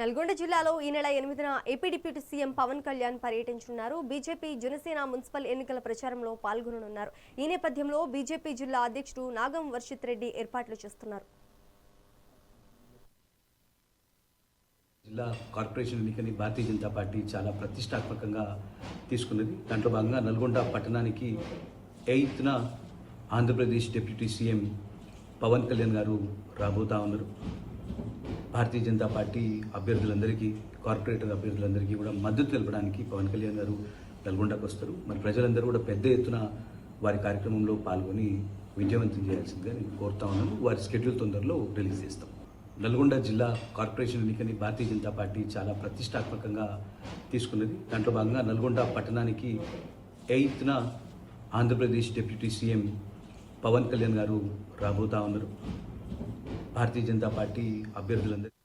నల్గొండ జిల్లాలో ఈ నెల ఎనిమిదిన AP deputy CM Pawan Kalyan పర్యటించనున్నారు బీజేపీ జనసేన మున్సిపల్ ఎన్నికల ప్రచారంలో పాల్గొననున్నారు. ఈ నేపథ్యంలో బీజేపీ జిల్లా అధ్యక్షుడు నాగం వర్షిత్ రెడ్డి ఏర్పాట్లు చేస్తున్నారు. జిల్లా కార్పొరేషన్ ఎన్నికని భారతీయ జనతా పార్టీ చాలా ప్రతిష్టాత్మకంగా తీసుకున్నది. దాంట్లో భాగంగా నల్గొండ పట్టణానికి ఎయిత్న ఆంధ్రప్రదేశ్ డిప్యూటీ సీఎం పవన్ కళ్యాణ్ గారు రాబోతా ఉన్నారు. భారతీయ జనతా పార్టీ అభ్యర్థులందరికీ కార్పొరేటర్ అభ్యర్థులందరికీ కూడా మద్దతు తెలపడానికి పవన్ కళ్యాణ్ గారు నల్గొండకు వస్తారు. మరి ప్రజలందరూ కూడా పెద్ద ఎత్తున వారి కార్యక్రమంలో పాల్గొని విజయవంతం చేయాల్సిందిగా నేను కోరుతా ఉన్నాను. వారి స్కెడ్యూల్ తొందరలో రిలీజ్ చేస్తాం. నల్గొండ జిల్లా కార్పొరేషన్ ఎన్నికని భారతీయ జనతా పార్టీ చాలా ప్రతిష్టాత్మకంగా తీసుకున్నది. దాంట్లో భాగంగా నల్గొండ పట్టణానికి ఎయిత్న ఆంధ్రప్రదేశ్ డిప్యూటీ సీఎం పవన్ కళ్యాణ్ గారు రాబోతా ఉన్నారు. భారతీయ జనతా పార్టీ అభ్యర్థులందరూ